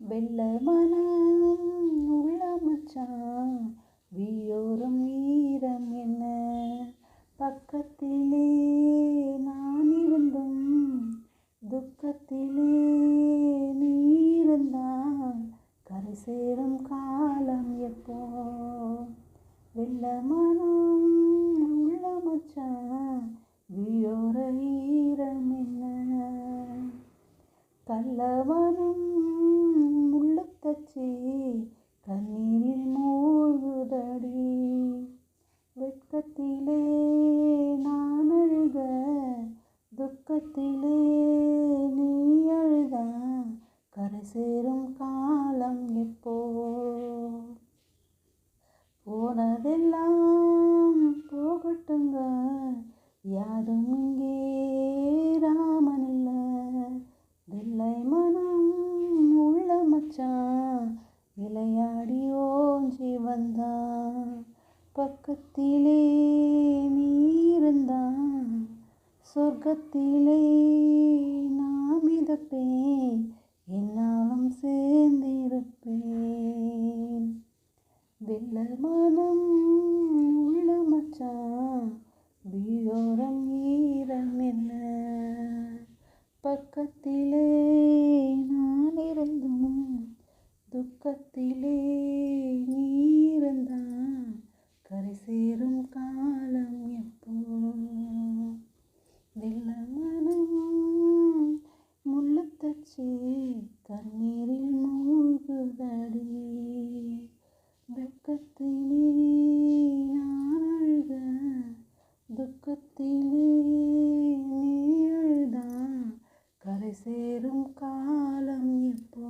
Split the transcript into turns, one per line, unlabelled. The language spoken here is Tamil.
வெள்ள உள்ள மச்சான் வியோரம் ஈரம் என்ன? பக்கத்திலே நான் இருந்தும் துக்கத்திலே நீ இருந்தால் கரை சேரும் காலம் எப்போ? வெள்ள மனம் உள்ள மச்சான் வியோர ஈரம் என்ன கள்ளவனும் முள்ளுத்தச்சி கண்ணீரில் மூழ்குதடி வெட்கத்திலே நான் அழுக துக்கத்திலே நீ அழுதா? கரை சேரும் காலம் எப்போ? போனதெல்லாம் போகட்டுங்க. யாரும் இங்கே ராமன் இல்லை. வெள்ளை மனம் உள்ள மச்சான். விளையாடி ஓஞ்சி வந்தான். பக்கத்திலே நீ சொர்க்கத்திலே நான் மிதப்பேன் என்னாலும் சேர்ந்திருப்பேன். வெள்ள மனம் உள்ள மச்சான் வீடோரம் ஈரம் என்ன? பக்கத்திலே மனசே கண்ணீரில் மூழ்குதடி. வெக்கத்திலே நான் அழுத துக்கத்திலே நீ அழுதா? கரை சேரும் காலம் இப்போ.